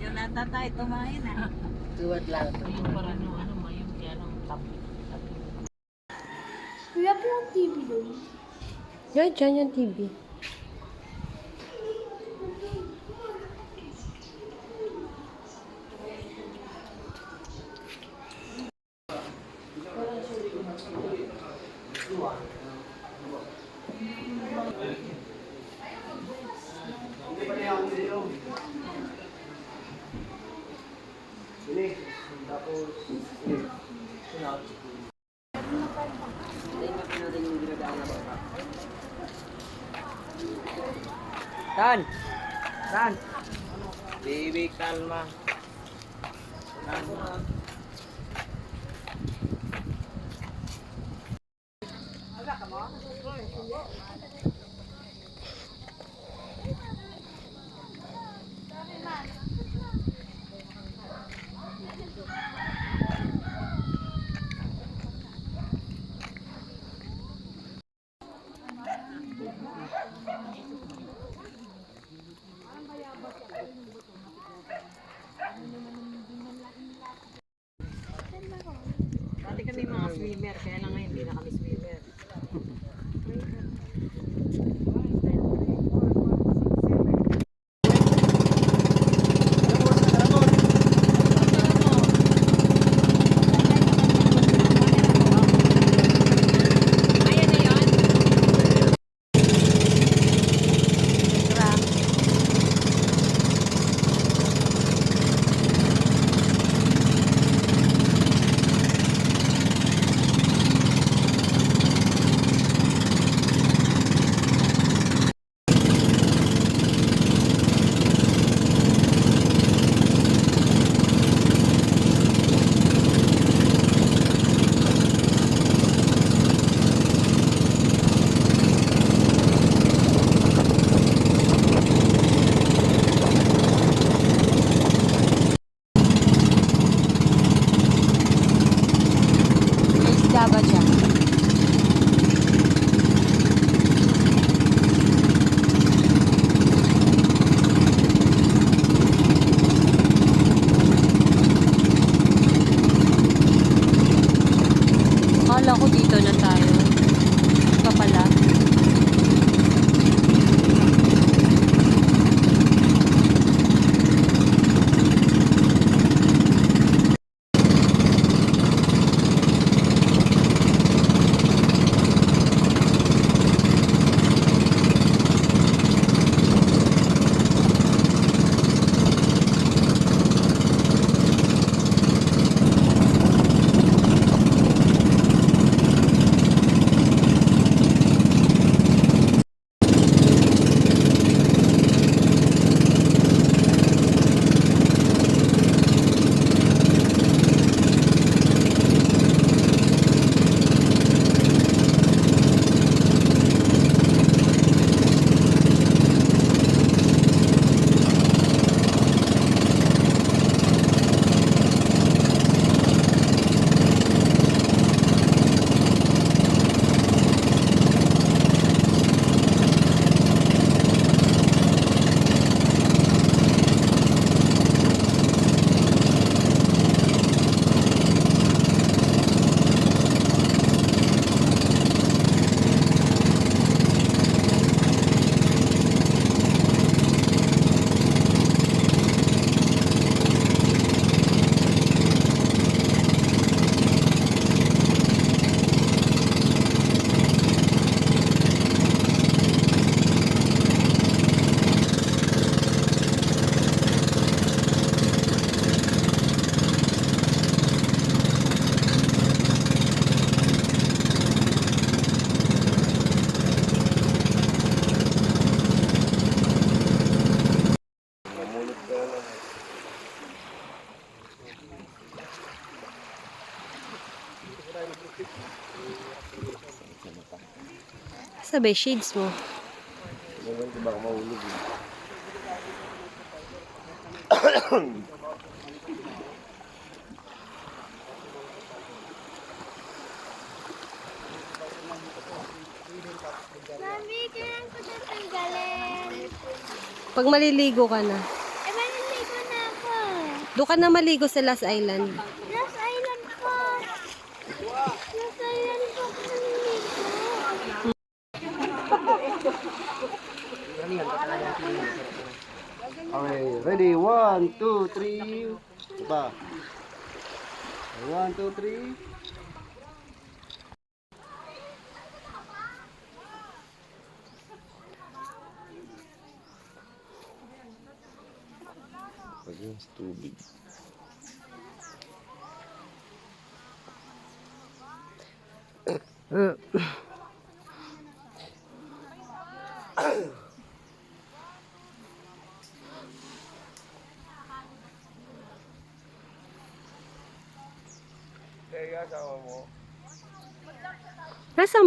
Yung nata tayo tumahin ah. Tuwad lang. Yung parang yung ano, may yung yan ang tap. tap. Wala po ang TV doon. Yan, dyan yung TV. Tan! Tan! Baby, kalma. Dati Sabay, shades mo. Mami, kailan ko tatanggalin? Pag maliligo ka na. Eh, maliligo Doon ka na maligo sa. Last Island ready? One, two, three. Ba. One, two, three. Pag tubig. Nasaan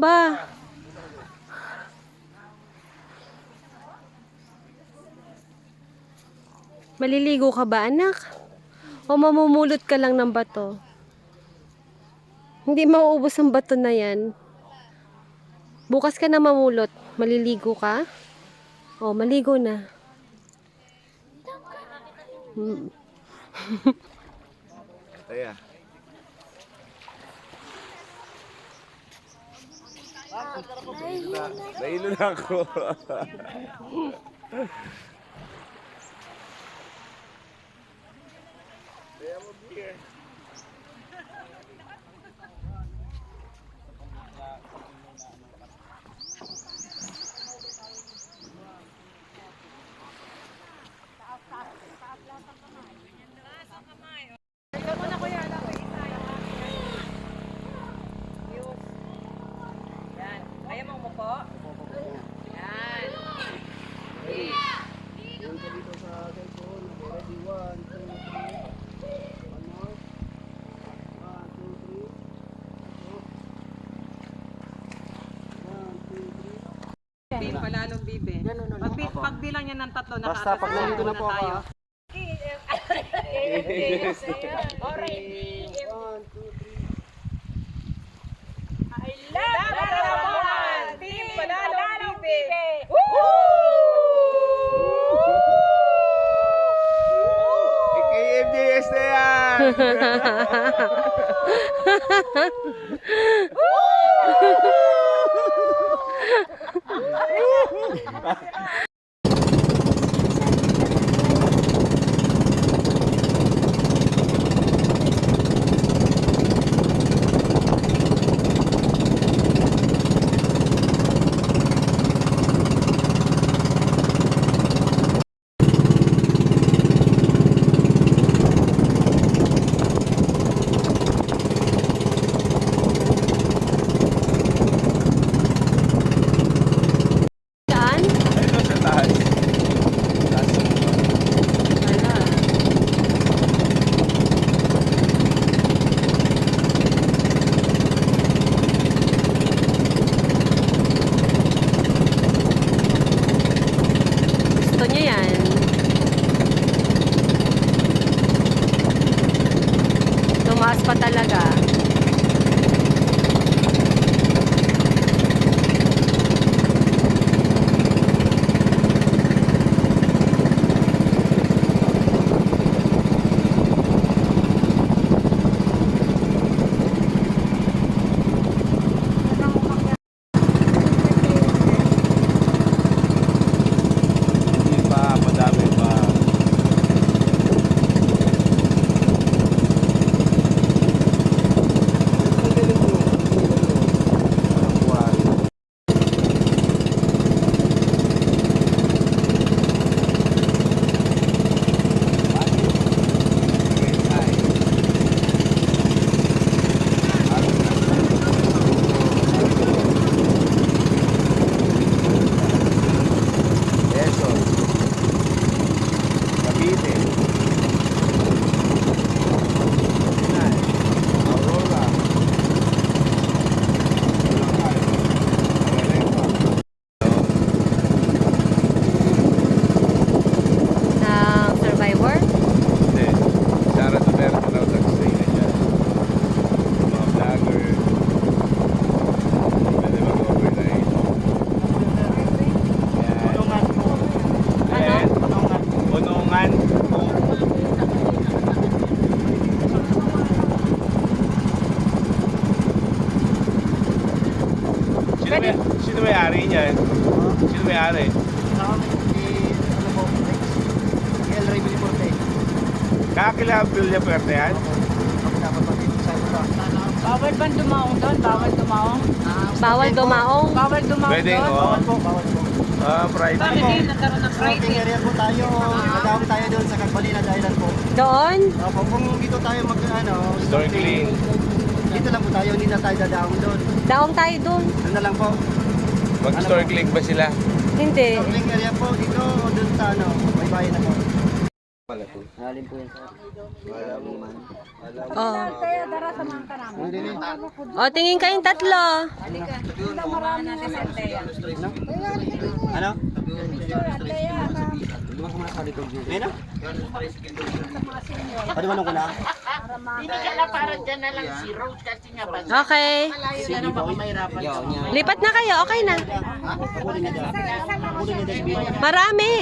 ba? Maliligo ka ba, anak? O mamumulot ka lang ng bato? Hindi mauubos ang bato na yan. Bukas ka na mamulot. Maliligo ka? O, maligo na. Hmm. Kaya. Nahilo na ako. Yan. Kaya mo umupo? Yan. Yan ka dito sa cellphone. Ready? One, two, three. One more. One, two, three. One, two, palalong bibe. Pag, pagbilang niya ng tatlo, Basta pag nandito na po ako. tayo. ah. One, two, three. Team palalong bibe! KMJS na yan! Saan? Uhul! Kakilabil niya pwerte yan? Ako napapagin sa ito. Bawal ba dumaong doon? Bawal dumaong? Bawal dumaong. Bawal dumaong Pwedeng, doon? oh. Bawal po, bawal po. Ah, Friday. Bakit hindi nagkaroon ng Friday? area po tayo. Nadawang tayo doon sa Cagbalina Island po. Doon? Opo, kung dito tayo mag, ano, Snorkeling. Dito lang po tayo, hindi na tayo dadawang doon. Daong tayo doon. Doon na lang po. Mag-snorkeling ba sila? Hindi. Snorkeling area po dito o doon sa ano, may bayan na po. Alim po. Yan sa Oh. Ano din eh? O, tingin kayong tatlo. Ano? May na? Paliwanag ko na. Okay. Sige po. Lipat na kayo. Okay na. Kukunin niya dyan. Kukunin niya dyan. Marami.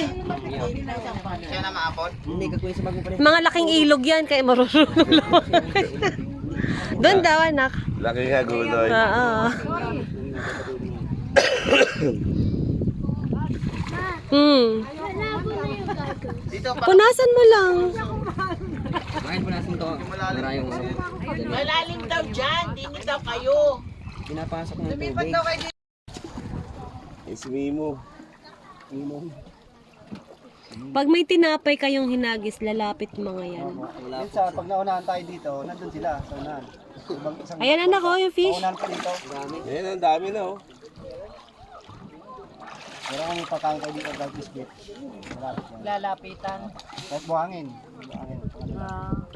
Hindi ka kuya sa bagong pala. Mga laking ilog yan. Kaya marurunong lang. Doon daw, anak. Laki nga guloy. Oo. Hmm. Yung gagawin. Punasan mo lang. Bakit po natin to? Wala yung Malalim daw dyan. Dini daw kayo. pinapasok ng tubig. It's Mimo. Pag may tinapay kayong hinagis, lalapit mga yan. Minsan, pag naunahan tayo dito, nandun sila sa unahan. Ayan anak ko, yung fish. Paunahan pa dito. Ayan, ang dami na oh. Meron kami pagkain kayo dito kahit biscuit. Lalapitan. Kahit buhangin. Buhangin.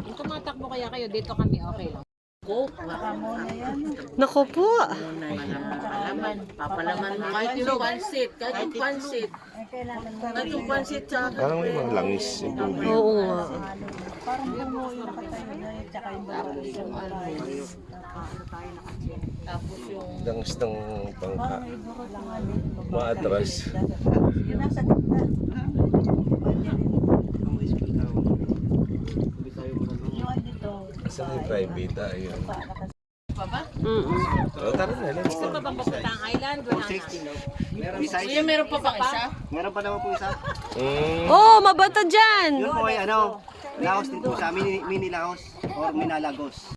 Kung tumatakbo kaya kayo, dito kami okay. Nako po. Papalaman. Papalaman mo kahit yung pansit. Kahit yung pansit. Kahit yung pansit sa... Parang may mga langis yung tubig. Oo nga. Langis ng bangka. Maatras. Saan yung private? Ah, Ayun. Mm-mm. Oh, tara na. Let's go. Ang island, wala na. Kuya, meron pa pang isa? Meron pa naman po isa. Mm. Oh, mabato dyan. Yun po ay ano, Laos din po sa mini, mini Laos or Minalagos.